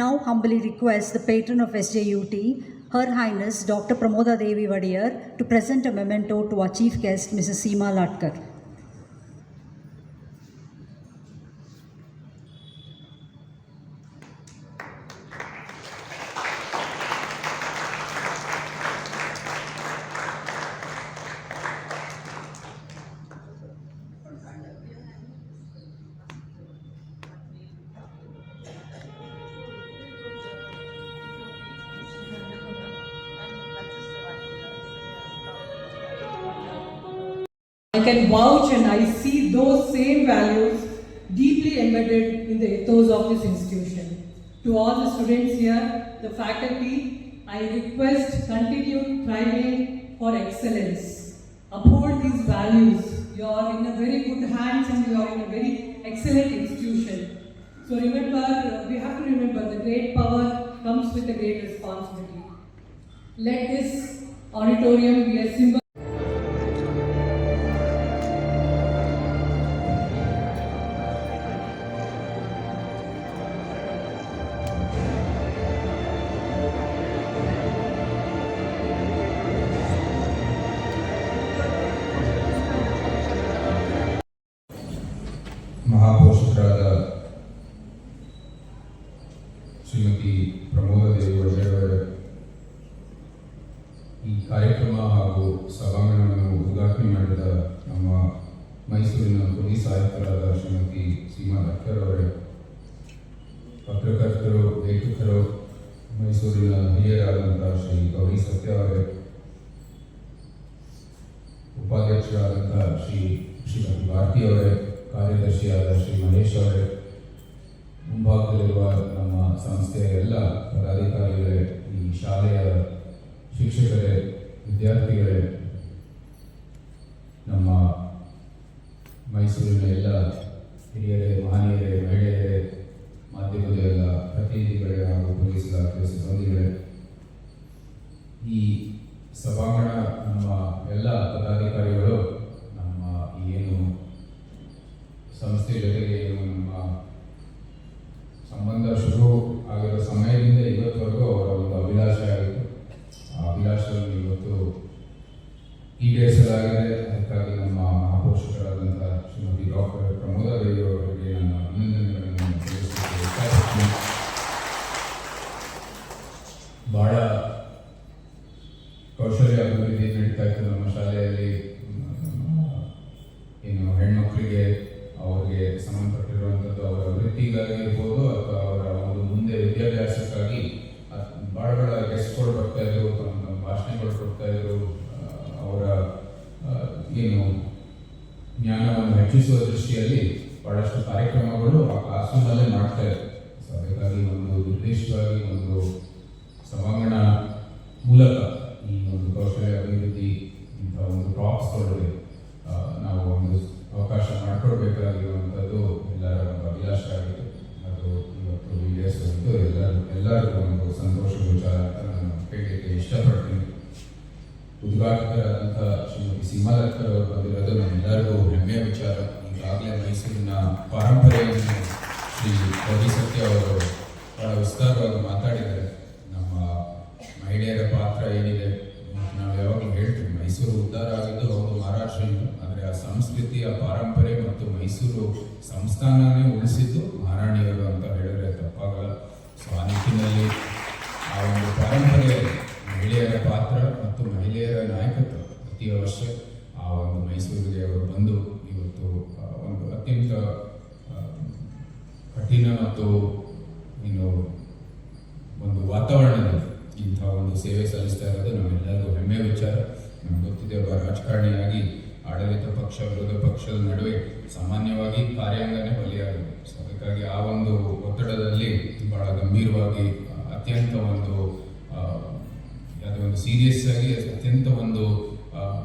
now humbly request the patron of SJUT, Her Highness Dr. Pramoda Devi Vadiyar, to present a memento to our chief guest, Mrs. Seema Latkar. I can vouch and I see those same values deeply embedded in the ethos of this institution. To all the students here, the faculty, I request continued thriving for excellence. Uphold these values. You are in a very good hands and you are in a very excellent institution. So remember, we have to remember the great power comes with a great responsibility. Let this auditorium be a symbol. Shrimati Pramoda ದೇವಿ ಒಡೆಯವರ ಈ ಕಾರ್ಯಕ್ರಮ ಹಾಗೂ ಸಭಾಂಗಣವನ್ನು ಉದ್ಘಾಟನೆ ಮಾಡಿದ ನಮ್ಮ ಮೈಸೂರಿನ police ಆಯುಕ್ತರಾದ ಶ್ರೀಮತಿ ಸೀಮಾ ಅವರೇ. ಪತ್ರಕರ್ತರು, ಲೇಖಕರು, ಮೈಸೂರಿನ ಹಿರಿಯರಾದಂಥ ಶ್ರೀ ಗೌರಿ ಸತ್ಯ ಅವರೇ. ಉಪಾಧ್ಯಕ್ಷರಾದಂಥ ಶ್ರೀ ಶ್ರೀಮತಿ ಭಾರತಿ ಅವರೇ. ಕಾರ್ಯದರ್ಶಿಯಾದ ಶ್ರೀ ಮಹೇಶ್ ಅವರೇ. ಮುಂಭಾಗದಲ್ಲಿರುವ ನಮ್ಮ ಸಂಸ್ಥೆಯ ಎಲ್ಲ ಪದಾಧಿಕಾರಿಗಳೇ, ಈ ಶಾಲೆಯ ಶಿಕ್ಷಕರೇ, ವಿದ್ಯಾರ್ಥಿಗಳೇ, ನಮ್ಮ ಮೈಸೂರಿನ ಎಲ್ಲ ಹಿರಿಯರೇ, ಮಹನೀಯರೇ, ಮಹಿಳೆಯರೇ ಮಾಧ್ಯಮದ ಎಲ್ಲ ಪ್ರತಿನಿಧಿಗಳೇ ಹಾಗೂ ಪೊಲೀಸ್ ಇಲಾಖೆ ಸಿಬ್ಬಂದಿಗಳೇ ಈ ಸಭಾಂಗಣ ನಮ್ಮ ಎಲ್ಲ ಪದಾಧಿಕಾರಿಗಳು ನಮ್ಮ ಈ ಏನು ಸಂಸ್ಥೆ ಜೊತೆಗೆ ಏನು ನಮ್ಮ ಸಂಬಂಧ ಶುರು ಆಗಿರೋ ಸಮಯದಿಂದ ಇವತ್ತವರೆಗೂ ಅವರ ಒಂದು ಅಭಿಲಾಷ ಆಗಿತ್ತು ಆ ಅಭಿಲಾಷವನ್ನು ಇವತ್ತು ಈಡೇರಿಸಲಾಗಿದೆ. ಅದಕ್ಕಾಗಿ ನಮ್ಮ ಮಹಾಪೋಷಕರಾದಂಥ ಶ್ರೀಮತಿ ಡಾಕ್ಟರ್ ಪ್ರಮೋದ ದೇವಿ ಅವರಿಗೆ ನನ್ನ ಅಭಿನಂದನೆಗಳನ್ನು ಇಷ್ಟಪಡ್ತೀನಿ ಬಹಳ ಕೌಶಲ್ಯ ಅಭಿವೃದ್ಧಿ ನಡೀತಾ ಇತ್ತು ನಮ್ಮ ಶಾಲೆಯಲ್ಲಿ. ಏನು ಹೆಣ್ಮಕ್ಳಿಗೆ ಅವರಿಗೆ ಸಂಬಂಧಪಟ್ಟಿರುವಂಥದ್ದು ಅವರ ವೃತ್ತಿಗಾಗಿರ್ಬೋದು ಅಥವಾ ಅವರ ಒಂದು ಮುಂದೆ ವಿದ್ಯಾಭ್ಯಾಸಕ್ಕಾಗಿ ಹೆಚ್ಚಿಸುವ ದೃಷ್ಟಿಯಲ್ಲಿ ಬಹಳಷ್ಟು ಕಾರ್ಯಕ್ರಮಗಳು ಆ ಕ್ಲಾಸ್ರೂಮಲ್ಲೇ ಮಾಡ್ತಾ ಇದ್ರು ಸೊ ಅದಕ್ಕಾಗಿ ಒಂದು ನಿರ್ದಿಷ್ಟವಾಗಿ ಒಂದು ಸಭಾಂಗಣ ಮೂಲಕ ಈ ಒಂದು ಕೌಶಲ್ಯ ಅಭಿವೃದ್ಧಿ ಇಂಥ ಒಂದು ಟಾಪ್ಸ್ಗಳಿಗೆ ನಾವು ಒಂದು ಅವಕಾಶ ಮಾಡಿಕೊಡ್ಬೇಕಾಗಿರುವಂಥದ್ದು ಎಲ್ಲರ ಒಂದು ಅಭಿಲಾಷ ಆಗಿತ್ತು ಅದು ಇವತ್ತು ಈಡೇರಿಸುವಂತೂ ಎಲ್ಲರೂ, ಎಲ್ಲರಿಗೂ ಒಂದು ಸಂತೋಷ ವಿಚಾರ ಅಂತ ನಾನು ಹೇಳಲಿಕ್ಕೆ ಇಷ್ಟಪಡ್ತೀನಿ. ಉದ್ಘಾಟಕರಾದಂಥ ಶ್ರೀಮತಿ ದತ್ತರ್ ಅವರು ಬಂದಿರೋದು ನಮ್ಮೆಲ್ಲರಿಗೂ ಮೈಸೂರಿನ ಪರಂಪರೆಯನ್ನು ಶ್ರೀ ರವಿ ಅವರು ಬಹಳ ವಿಸ್ತಾರವಾಗಿ ಮಾತಾಡಿದ್ದಾರೆ. ನಮ್ಮ ಮಹಿಳೆಯರ ಪಾತ್ರ ಏನಿದೆ ನಾವು ಯಾವಾಗಲೂ ಹೇಳ್ತೀವಿ. ಮೈಸೂರು ಉದ್ಧಾರ ಆಗಿದ್ದು ಒಂದು ಮಹಾರಾಷ್ಟ್ರದಿಂದ ಆದರೆ ಆ ಸಂಸ್ಕೃತಿ ಪಾರಂಪರೆ ಮತ್ತು ಮೈಸೂರು ಸಂಸ್ಥಾನನೇ ಉಳಿಸಿದ್ದು ಮಹಾರಾಣಿಯರು ಅಂತ ಹೇಳಿದ್ರೆ ತಪ್ಪಾಗಲ್ಲ. ಸೊ ಆ ನಿಟ್ಟಿನಲ್ಲಿ ಆ ಒಂದು ಪರಂಪರೆ, ಮಹಿಳೆಯರ ಪಾತ್ರ ಮತ್ತು ಮಹಿಳೆಯರ ನಾಯಕತ್ವ ಅತಿ ಅವಶ್ಯ. ಆ ಒಂದು ಮೈಸೂರಿಗೆ ಅವರು ಬಂದು ಇವತ್ತು ಅತ್ಯಂತ ಕಠಿಣ ಮತ್ತು ಇನ್ನು ಒಂದು ವಾತಾವರಣದಲ್ಲಿ ಇಂಥ ಒಂದು ಸೇವೆ ಸಲ್ಲಿಸ್ತಾ ಇರೋದು ನಮ್ಮೆಲ್ಲರಿಗೂ ಹೆಮ್ಮೆ ವಿಚಾರ. ನಮ್ಗೆ ಗೊತ್ತಿದೆ ಒಬ್ಬ ರಾಜಕಾರಣಿಯಾಗಿ ಆಡಳಿತ ಪಕ್ಷ, ವಿರೋಧ ಪಕ್ಷದ ನಡುವೆ ಸಾಮಾನ್ಯವಾಗಿ ಕಾರ್ಯಾಂಗನೇ ಬಲಿಯಾಗಿದೆ ಸೊ ಅದಕ್ಕಾಗಿ ಆ ಒಂದು ಒತ್ತಡದಲ್ಲಿ ಬಹಳ ಗಂಭೀರವಾಗಿ ಅತ್ಯಂತ ಒಂದು ಯಾವುದೋ ಒಂದು ಸೀರಿಯಸ್ ಆಗಿ ಅತ್ಯಂತ ಒಂದು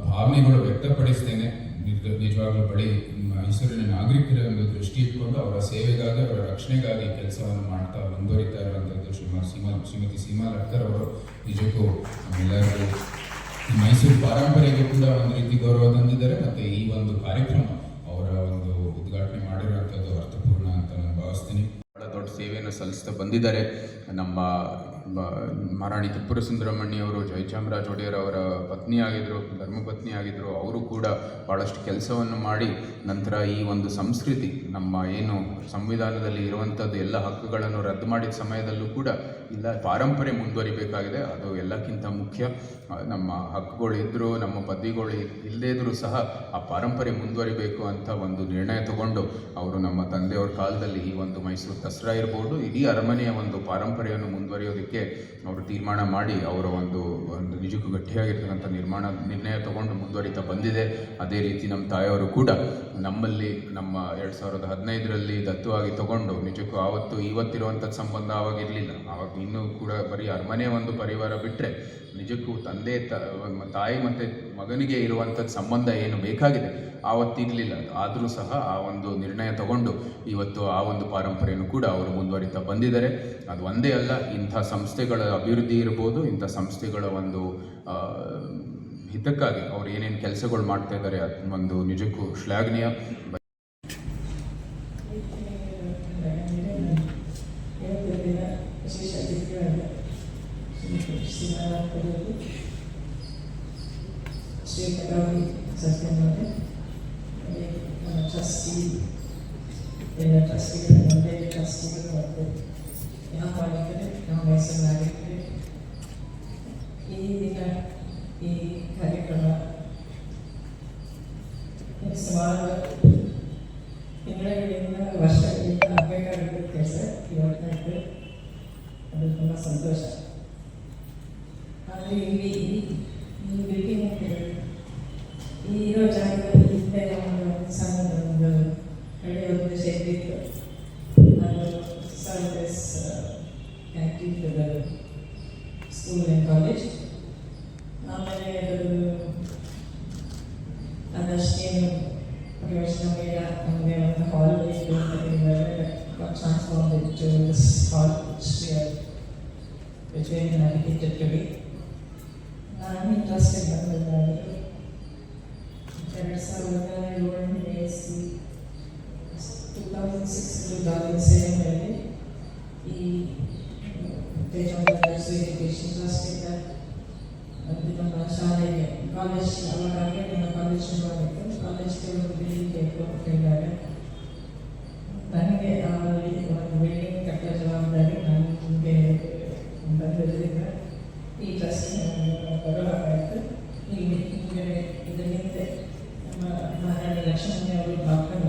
ಭಾವನೆಗಳು ವ್ಯಕ್ತಪಡಿಸ್ತೇನೆ. ನಿಜವಾಗ್ಲೂ ಬಳಿ ಮೈಸೂರಿನ ನಾಗರಿಕರ ಒಂದು ದೃಷ್ಟಿ ಇಟ್ಕೊಂಡು ಅವರ ಸೇವೆಗಾಗಿ, ಅವರ ರಕ್ಷಣೆಗಾಗಿ ಕೆಲಸವನ್ನು ಮಾಡ್ತಾ ಮುಂದುವರಿತಾ ಇರುವಂಥದ್ದು ಶ್ರೀಮಾ ಸೀಮಾ, ಶ್ರೀಮತಿ ಸೀಮಾ ಲಕ್ಕರ್ ಅವರು. ನಿಜಕ್ಕೂ ನಮ್ಮೆಲ್ಲರಿಗೂ ಮೈಸೂರು ಪಾರಂಪರೆಗೆ ಕೂಡ ಒಂದು ರೀತಿ ಗೌರವ ತಂದಿದ್ದಾರೆ. ಮತ್ತೆ ಈ ಒಂದು ಕಾರ್ಯಕ್ರಮ ಅವರ ಒಂದು ಉದ್ಘಾಟನೆ ಮಾಡಿರುವಂಥದ್ದು ಅರ್ಥಪೂರ್ಣ ಅಂತ ನಾನು ಭಾವಿಸ್ತೀನಿ. ಬಹಳ ದೊಡ್ಡ ಸೇವೆಯನ್ನು ಸಲ್ಲಿಸ್ತಾ ಬಂದಿದ್ದಾರೆ. ನಮ್ಮ ಮಹಾರಾಣಿ ತಿಪ್ಪುರ ಸುಂದರಮಣಿ ಅವರು ಜಯಚಾಮರಾಜ ಒಡೆಯರ್ ಅವರ ಪತ್ನಿ ಆಗಿದ್ದರು ಧರ್ಮಪತ್ನಿ ಆಗಿದ್ದರು ಅವರು ಕೂಡ ಭಾಳಷ್ಟು ಕೆಲಸವನ್ನು ಮಾಡಿ ನಂತರ ಈ ಒಂದು ಸಂಸ್ಕೃತಿ, ನಮ್ಮ ಏನು ಸಂವಿಧಾನದಲ್ಲಿ ಇರುವಂಥದ್ದು ಎಲ್ಲ ಹಕ್ಕುಗಳನ್ನು ರದ್ದು ಮಾಡಿದ ಸಮಯದಲ್ಲೂ ಕೂಡ ಇಲ್ಲ ಪಾರಂಪರೆ ಮುಂದುವರಿಬೇಕಾಗಿದೆ. ಅದು ಎಲ್ಲಕ್ಕಿಂತ ಮುಖ್ಯ. ನಮ್ಮ ಹಕ್ಕುಗಳು ನಮ್ಮ ಪದವಿಗಳು ಇಲ್ಲದೇ ಇದ್ದರೂ ಸಹ ಆ ಪಾರಂಪರೆ ಮುಂದುವರಿಬೇಕು ಅಂತ ಒಂದು ನಿರ್ಣಯ ತಗೊಂಡು ಅವರು ನಮ್ಮ ತಂದೆಯವ್ರ ಕಾಲದಲ್ಲಿ ಈ ಒಂದು ಮೈಸೂರು ದಸರಾ ಇರ್ಬೋದು, ಇಡೀ ಅರಮನೆಯ ಒಂದು ಪಾರಂಪರೆಯನ್ನು ಮುಂದುವರಿಯೋದಕ್ಕೆ ಅವರು ತೀರ್ಮಾನ ಮಾಡಿ ಅವರ ಒಂದು ಒಂದು ನಿಜಕ್ಕೂ ಗಟ್ಟಿಯಾಗಿರ್ತಕ್ಕಂಥ ನಿರ್ಮಾಣ, ನಿರ್ಣಯ ತಗೊಂಡು ಮುಂದುವರಿತಾ ಬಂದಿದೆ. ಅದೇ ರೀತಿ ನಮ್ಮ ತಾಯಿಯವರು ಕೂಡ ನಮ್ಮಲ್ಲಿ ನಮ್ಮ ಎರಡು ಸಾವಿರದ ಹದಿನೈದರಲ್ಲಿ ದತ್ತುವಾಗಿ ತಗೊಂಡು ನಿಜಕ್ಕೂ ಆವತ್ತು ಇವತ್ತಿರುವಂಥದ್ದು ಸಂಬಂಧ ಆವಾಗಿರಲಿಲ್ಲ. ಆವಾಗ ಇನ್ನೂ ಕೂಡ ಬರೀ ಅರಮನೆ ಒಂದು ಪರಿವಾರ ಬಿಟ್ಟರೆ ನಿಜಕ್ಕೂ ತಂದೆ ತಾಯಿ ಮತ್ತು ಮಗನಿಗೆ ಇರುವಂಥದ್ದು ಸಂಬಂಧ ಏನು ಬೇಕಾಗಿದೆ? ಆವತ್ತಿರಲಿಲ್ಲ. ಆದರೂ ಸಹ ಆ ಒಂದು ನಿರ್ಣಯ ತಗೊಂಡು ಇವತ್ತು ಆ ಒಂದು ಪಾರಂಪರೆಯನ್ನು ಕೂಡ ಅವರು ಮುಂದುವರಿತಾ ಬಂದಿದ್ದಾರೆ. ಅದು ಒಂದೇ ಅಲ್ಲ, ಇಂಥ ಸಂಸ್ಥೆಗಳ ಅಭಿವೃದ್ಧಿ ಇರ್ಬೋದು, ಇಂಥ ಸಂಸ್ಥೆಗಳ ಒಂದು ಹಿತಕ್ಕಾಗಿ ಅವ್ರು ಏನೇನು ಕೆಲಸಗಳು ಮಾಡ್ತಾ ಇದ್ದಾರೆ ಒಂದು ನಿಜಕ್ಕೂ ಶ್ಲಾಘನೀಯ. ಕರಾವಳಿ ಸತ್ಯನಾರಾಯಣ ಹಾಗೆ ನಮ್ಮ ಟ್ರಸ್ಟಿ ಎಲ್ಲ ಟ್ರಸ್ಟಿಗಳು ಒಂದೇ ಟ್ರಸ್ಟಿಗಳು ಮತ್ತು ಯಾವ ಮಾಲೀಕರು ನಾವು ಮೈಸೂರು ನಾಗರಿಕರು ಹಳೆಯ ಒಂದು ಶೆಡ್ ಇತ್ತು ಅದು service canteen school and college ಆಮೇಲೆ ಅದು ಅದಷ್ಟೇನು ಪ್ರಯೋಜನ ಬೇಡ ನಮಗೆ ಒಂದು ಹಾಲ್ ಬೇಕು ಅಂತ ಹೇಳಿದಾಗ transform it to this hall which very navigated to be ನಾನು ಇಂಟ್ರೆಸ್ಟೆಡ್ ಬಂದಿದ್ದಾದರೂ ಎರಡು ಸಾವಿರದ ಏಳನೇ ಇಸ್ವಿ too ಈ ಎಜುಕೇಷನ್ ಟ್ರಸ್ಟಿಂದ ಅದು ನಮ್ಮ ಶಾಲೆಗೆ ಕಾಲೇಜ್ ಅವಾಗಲೇ ನನ್ನ ಕಾಲೇಜ್ ಶುರುವಾಗಿತ್ತು ಕಾಲೇಜ್ಗೆ ಒಂದು ನನಗೆ ಅಲ್ಲಿ ಒಂದು ಕಟ್ಟೋ ಜವಾಬ್ದಾರಿ ನಾನು ನಿಮಗೆ ಬಂದಿದ್ದರಿಂದ ಈ ಟ್ರಸ್ಟ್ ಬರಬೇಕಾಯಿತು ಇಲ್ಲಿ ನಿಮಗೆ ಇದರ ಹಿಂದೆ, ನಮ್ಮ ಮಹಾರಾಣಿ ಲಕ್ಷ್ಮಣಿ ಅವರು ಡಾಕ್ಟರ್